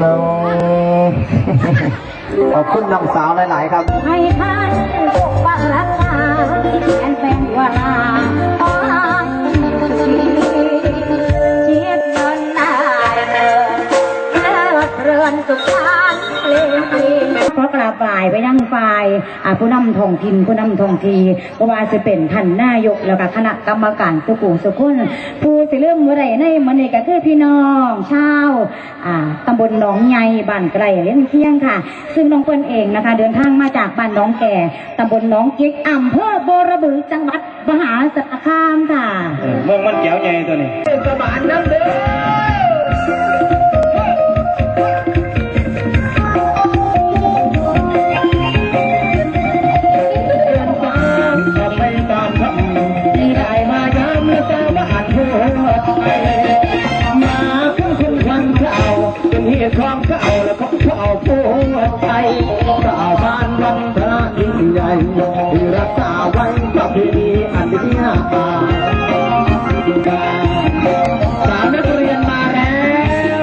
น้องขอบคุณน้องสาวหลาย ๆ ครับ ให้ทาน ขอกราบบ่ายไปยังฝ่ายอ่าผู้นำท้องถิ่นผู้นำท้องทีเพราะว่าจะเป็นท่านนายกแล้วก็คณะกรรมการสุขุสุขุนผู้สิเริ่มเมื่อไรในมันนี้ก็คือพี่น้องชาวอ่าตำบลหนองใหญ่บ้านไกลเลี้ยงเที่ยงค่ะ ซึ่งน้องเปิ้ลเองนะคะ เดินทางมาจากบ้านหน้องแก่ตำบลหนองจิกอำเภอโบระบือจังหวัดมหาสารคามค่ะเมืองมันเขียวใหญ่ตัวนี้สมานน้ำเด้อ มาคือคุณควันเก่าเป็นเหตุความเก่าและของเก่าปวดใจสาบานวันพระยิ่งใหญ่ที่รักษาไว้ประเพณีอันดีงามสามนักเรียนมาแล้ว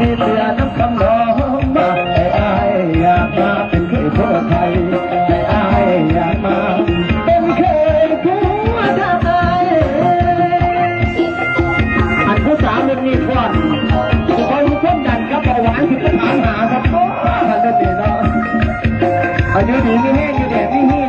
มีเตือน้ำคำน้องมาให้อายอยากมาเป็นเคยทั่วไทยให้อายอยากมาเป็นเคยทั่วไทยอันผู้สาวมันมีก่อนคอยมีความดันกับเบาหวานที่จะถามหาครับท่านได้เนาะอายุดีไม่แห้งอยู่แดดไม่เหี่